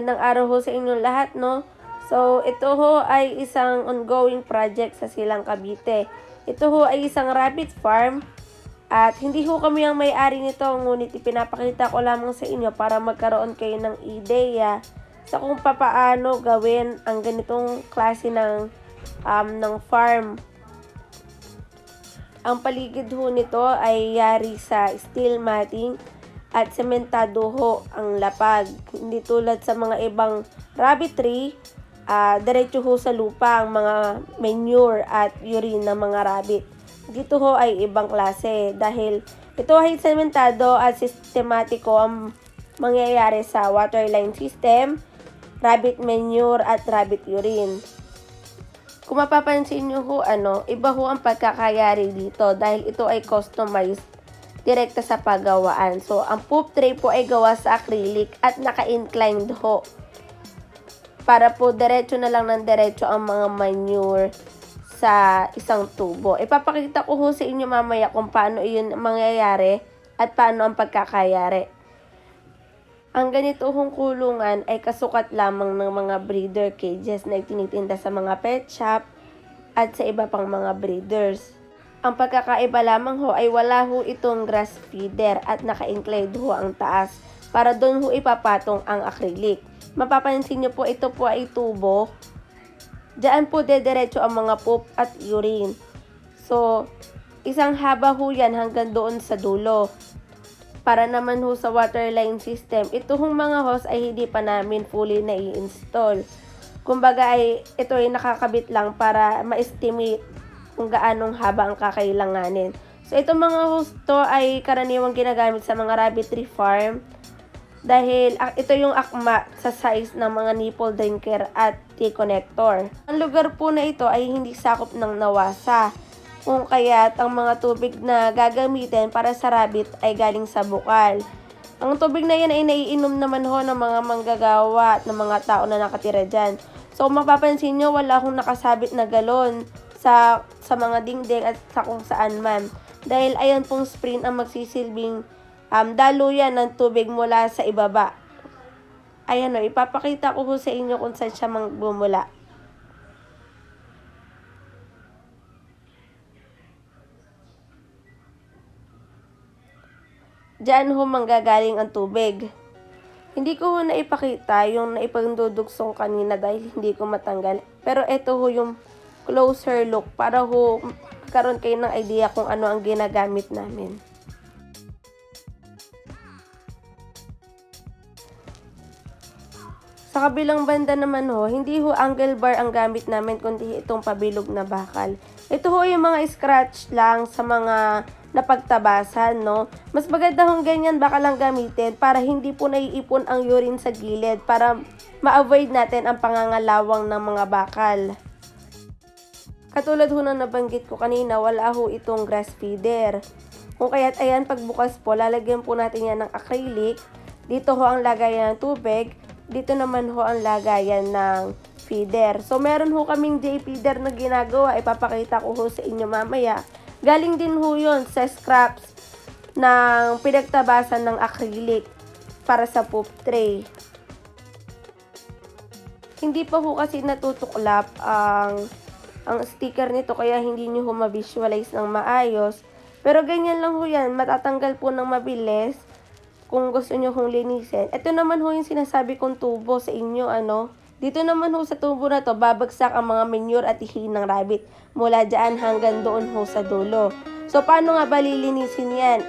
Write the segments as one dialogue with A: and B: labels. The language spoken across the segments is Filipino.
A: magandang araw ho sa inyong lahat, no? So, ito ho ay isang ongoing project sa Silang Cavite. Ito ho ay isang rabbit farm at hindi ho kami ang may-ari nito, ngunit ipinapakita ko lamang sa inyo para magkaroon kayo ng ideya sa kung papaano gawin ang ganitong klase ng um, ng farm. Ang paligid ho nito ay yari sa steel matting at sementado ho ang lapag. Hindi tulad sa mga ibang rabbitry, ah diretso ho sa lupa ang mga manure at urine ng mga rabbit. Dito ho ay ibang klase dahil ito ay sementado at sistematiko ang mangyayari sa waterline system, rabbit manure at rabbit urine. Kung mapapansin nyo ho, ano, iba ho ang pagkakayari dito dahil ito ay customized direkta sa paggawaan. So, ang poop tray po ay gawa sa acrylic at naka-inclined ho. Para po diretso na lang ng diretso ang mga manure sa isang tubo. Ipapakita ko ho sa inyo mamaya kung paano iyon mangyayari at paano ang pagkakayari. Ang ganito hong kulungan ay kasukat lamang ng mga breeder cages na itinitinda sa mga pet shop at sa iba pang mga breeders. Ang pagkakaiba lamang ho ay wala ho itong grass feeder at naka-inclined ho ang taas para doon ho ipapatong ang acrylic. Mapapansin nyo po ito po ay tubo. Diyan po dediretso ang mga poop at urine. So, isang haba ho yan hanggang doon sa dulo. Para naman ho sa waterline system, ito hong mga hose ay hindi pa namin fully na i-install. Kumbaga ay ito ay nakakabit lang para ma-estimate kung gaanong haba ang kakailanganin. So, itong mga hose to ay karaniwang ginagamit sa mga rabbitry farm dahil ito yung akma sa size ng mga nipple drinker at T-connector. Ang lugar po na ito ay hindi sakop ng nawasa kung kaya't ang mga tubig na gagamitin para sa rabbit ay galing sa bukal. Ang tubig na yan ay naiinom naman ho ng mga manggagawa at ng mga tao na nakatira dyan. So, mapapansin nyo, wala akong nakasabit na galon sa sa mga dingding at sa kung saan man. Dahil ayan pong spring ang magsisilbing um, daluyan ng tubig mula sa ibaba. Ayan o, ipapakita ko sa inyo kung saan siya magbumula. Diyan ho manggagaling ang tubig. Hindi ko ho naipakita yung naipagdudugsong kanina dahil hindi ko matanggal. Pero ito ho yung closer look para ho karon kayo ng idea kung ano ang ginagamit namin. Sa kabilang banda naman ho, hindi ho angle bar ang gamit namin kundi itong pabilog na bakal. Ito ho yung mga scratch lang sa mga napagtabasan, no? Mas maganda hong ganyan baka lang gamitin para hindi po naiipon ang urine sa gilid para ma-avoid natin ang pangangalawang ng mga bakal. Katulad ho ng nabanggit ko kanina, wala ho itong grass feeder. Kung kaya't ayan, pagbukas po, lalagyan po natin yan ng acrylic. Dito ho ang lagayan ng tubig. Dito naman ho ang lagayan ng feeder. So, meron ho kaming J feeder na ginagawa. Ipapakita ko ho sa inyo mamaya. Galing din ho yun sa scraps ng pinagtabasan ng acrylic para sa poop tray. Hindi pa ho kasi natutuklap ang ang sticker nito kaya hindi nyo ho ma-visualize ng maayos. Pero ganyan lang ho yan. Matatanggal po ng mabilis kung gusto nyo hong linisin. Ito naman ho yung sinasabi kong tubo sa inyo, ano. Dito naman ho sa tubo na to, babagsak ang mga manure at ihi ng rabbit. Mula dyan hanggang doon ho sa dulo. So, paano nga ba lilinisin yan?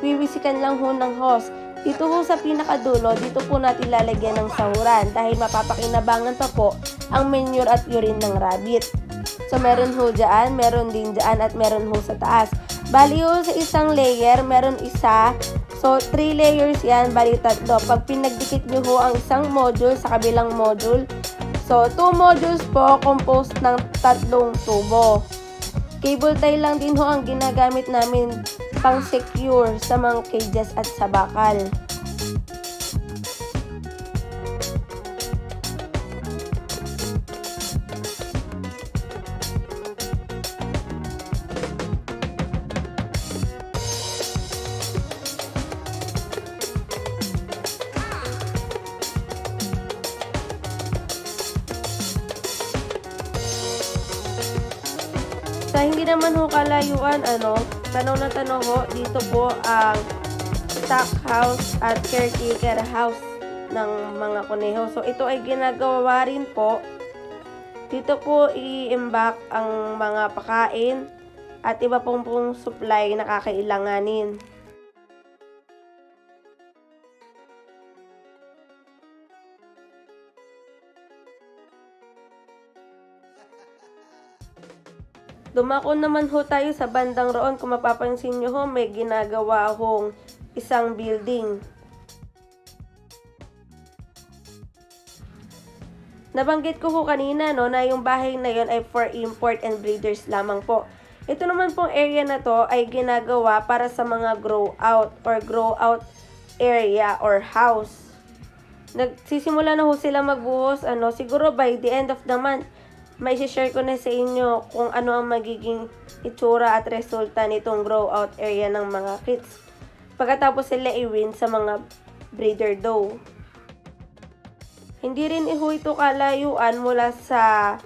A: Wiwisikan lang ho ng hose. Dito ho sa pinakadulo, dito po natin lalagyan ng sahuran dahil mapapakinabangan pa po ang manure at urine ng rabbit. So, meron ho dyan, meron din dyan, at meron ho sa taas. Bali ho sa isang layer, meron isa. So, three layers yan, bali tatlo. Pag pinagdikit nyo ho ang isang module sa kabilang module, so, two modules po composed ng tatlong tubo. Cable tie lang din ho ang ginagamit namin pang secure sa mga cages at sa bakal. Sa hindi naman ho kalayuan, ano, tanaw na tanaw ho, dito po ang stock house at caretaker house ng mga kuneho. So, ito ay ginagawa rin po. Dito po i-imbak ang mga pakain at iba pong pong supply na kakailanganin. Dumako naman ho tayo sa bandang roon. Kung mapapansin nyo ho, may ginagawa hong isang building. Nabanggit ko ho kanina no, na yung bahay na yon ay for import and breeders lamang po. Ito naman pong area na to ay ginagawa para sa mga grow out or grow out area or house. Nagsisimula na ho sila magbuhos, ano, siguro by the end of the month, may share ko na sa inyo kung ano ang magiging itsura at resulta nitong grow out area ng mga kids. Pagkatapos sila i-win sa mga breeder doe. Hindi rin iho ito kalayuan mula sa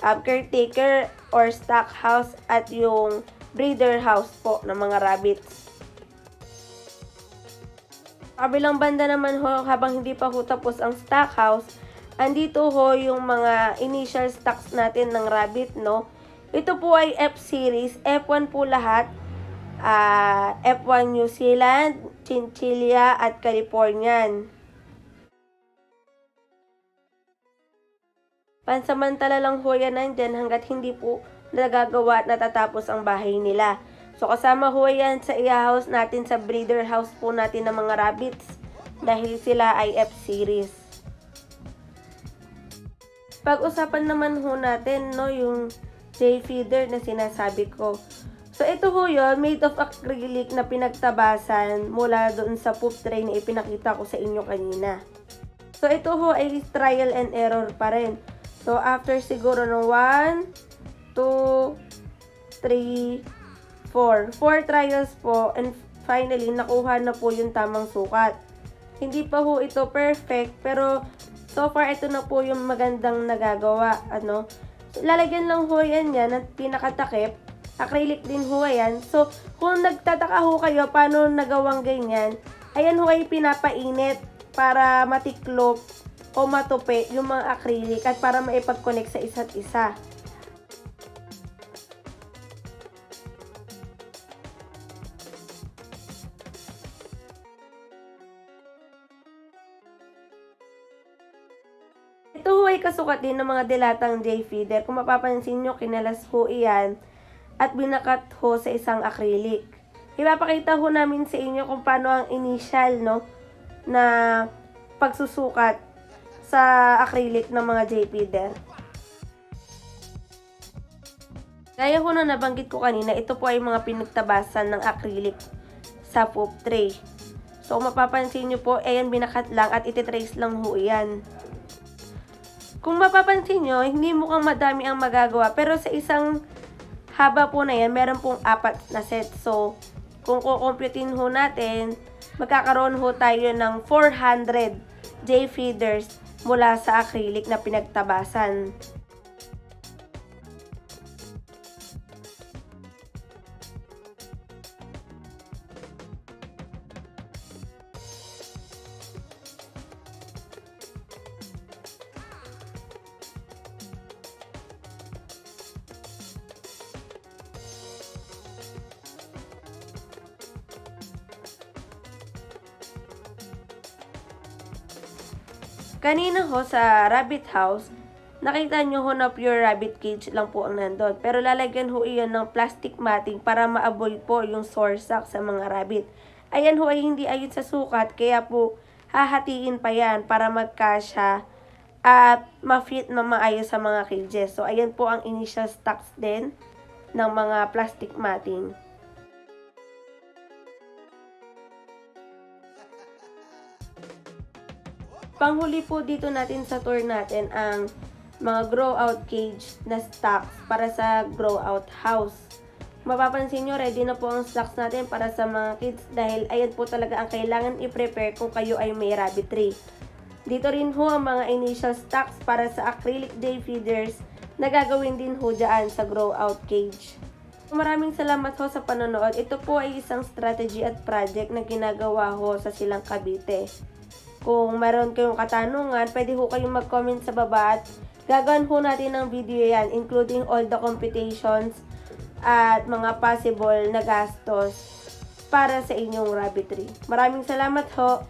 A: um, caretaker or stock house at yung breeder house po ng mga rabbits. Kabilang banda naman ho, habang hindi pa ho tapos ang stock house, andito ho yung mga initial stocks natin ng rabbit, no? Ito po ay F-series, F1 po lahat, ah, F1 New Zealand, Chinchilla at Californian. Pansamantala lang ho yan nandyan hanggat hindi po nagagawa at natatapos ang bahay nila. So kasama ho yan sa i-house natin sa breeder house po natin ng mga rabbits dahil sila ay F-series. Pag-usapan naman ho natin no yung J-feeder na sinasabi ko. So ito ho yun, made of acrylic na pinagtabasan mula doon sa poop tray na ipinakita ko sa inyo kanina. So ito ho ay trial and error pa rin. So, after siguro ng 1, 2, 3, 4. 4 trials po and finally nakuha na po yung tamang sukat. Hindi pa ho ito perfect pero so far ito na po yung magandang nagagawa. Ano? Lalagyan lang ho yan yan at pinakatakip. Acrylic din ho yan. So, kung nagtataka ho kayo paano nagawang ganyan, ayan ho ay pinapainit para matiklop o matupi yung mga acrylic at para maipag-connect sa isa't isa. Kasukat din ng mga dilatang J-feeder. Kung mapapansin nyo, kinalas ho iyan at binakat ho sa isang acrylic. Ipapakita ho namin sa inyo kung paano ang initial no, na pagsusukat sa acrylic ng mga J-feeder. Gaya ho na nabanggit ko kanina, ito po ay mga pinagtabasan ng acrylic sa poop tray. So, mapapansin nyo po, ayan binakat lang at ititrace lang ho yan. Kung mapapansin nyo, hindi mukhang madami ang magagawa. Pero sa isang haba po na yan, meron pong apat na set. So, kung kukumputin ho natin, magkakaroon ho tayo ng 400 J feeders mula sa acrylic na pinagtabasan. Kanina ho sa rabbit house, nakita nyo ho na pure rabbit cage lang po ang nandun. Pero lalagyan ho iyon ng plastic matting para ma-avoid po yung sore sack sa mga rabbit. Ayan ho ay hindi ayon sa sukat, kaya po hahatiin pa yan para magkasya at ma-fit na maayos sa mga cages. So, ayan po ang initial stocks din ng mga plastic matting. Panghuli po dito natin sa tour natin ang mga grow out cage na stocks para sa grow out house. Mapapansin nyo, ready na po ang stocks natin para sa mga kids dahil ayan po talaga ang kailangan i-prepare kung kayo ay may rabbitry. Dito rin ho ang mga initial stocks para sa acrylic day feeders na gagawin din ho dyan sa grow out cage. Maraming salamat ho sa panonood. Ito po ay isang strategy at project na ginagawa ho sa Silang Cavite. Kung meron kayong katanungan, pwede ho kayong mag-comment sa baba at gagawin ho natin ng video yan, including all the computations at mga possible na gastos para sa inyong rabbitry. Maraming salamat ho.